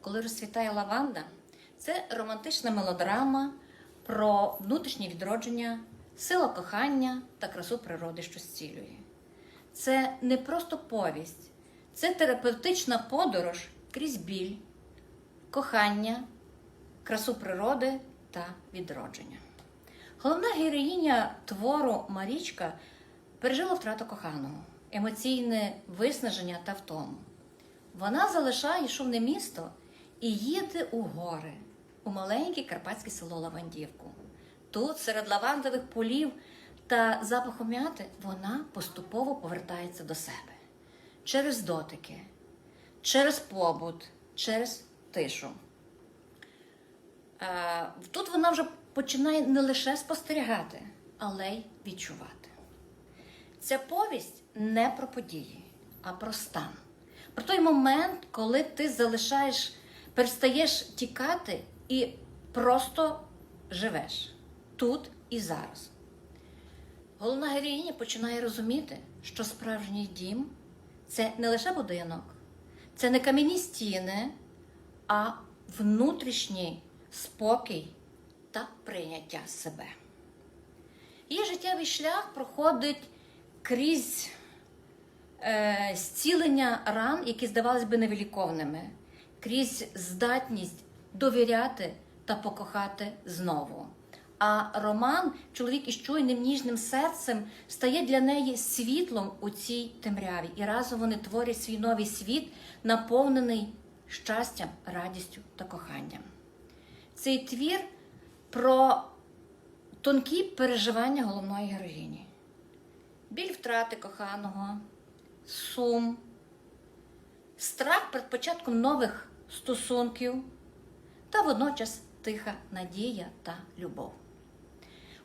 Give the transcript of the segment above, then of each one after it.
Коли розцвітає лаванда, це романтична мелодрама про внутрішнє відродження, сила кохання та красу природи, що зцілює. Це не просто повість, це терапевтична подорож крізь біль, кохання, красу природи та відродження. Головна героїня твору Марічка пережила втрату коханого, емоційне виснаження та втому. Вона залишає шумне місто і їде у гори, у маленьке карпатське село Лавандівку. Тут, серед лавандових полів та запаху м'яти, вона поступово повертається до себе через дотики, через побут, через тишу. Е, Тут вона вже починає не лише спостерігати, але й відчувати. Ця повість не про події, а про стан. Про той момент, коли ти залишаєш, перестаєш тікати і просто живеш тут і зараз. Головна героїня починає розуміти, що справжній дім це не лише будинок, це не кам'яні стіни, а внутрішній спокій та прийняття себе. Її життєвий шлях проходить крізь е, зцілення ран, які здавалися би невиліковними, крізь здатність довіряти та покохати знову. А роман Чоловік із чуйним ніжним серцем стає для неї світлом у цій темряві. І разом вони творять свій новий світ, наповнений щастям, радістю та коханням. Цей твір про тонкі переживання головної героїні. Біль втрати коханого, сум, страх перед початком нових стосунків та водночас тиха надія та любов.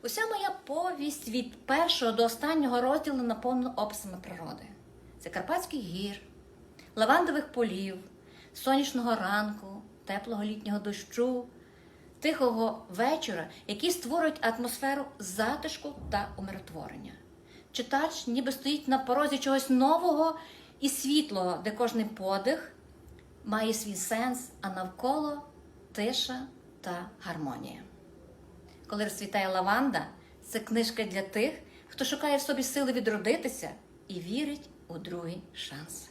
Уся моя повість від першого до останнього розділу наповнена описами природи. Це Карпатських гір, лавандових полів, сонячного ранку, теплого літнього дощу, тихого вечора, які створюють атмосферу затишку та умиротворення. Читач ніби стоїть на порозі чогось нового і світлого, де кожний подих має свій сенс, а навколо тиша та гармонія. Коли розцвітає лаванда, це книжка для тих, хто шукає в собі сили відродитися і вірить у другий шанс.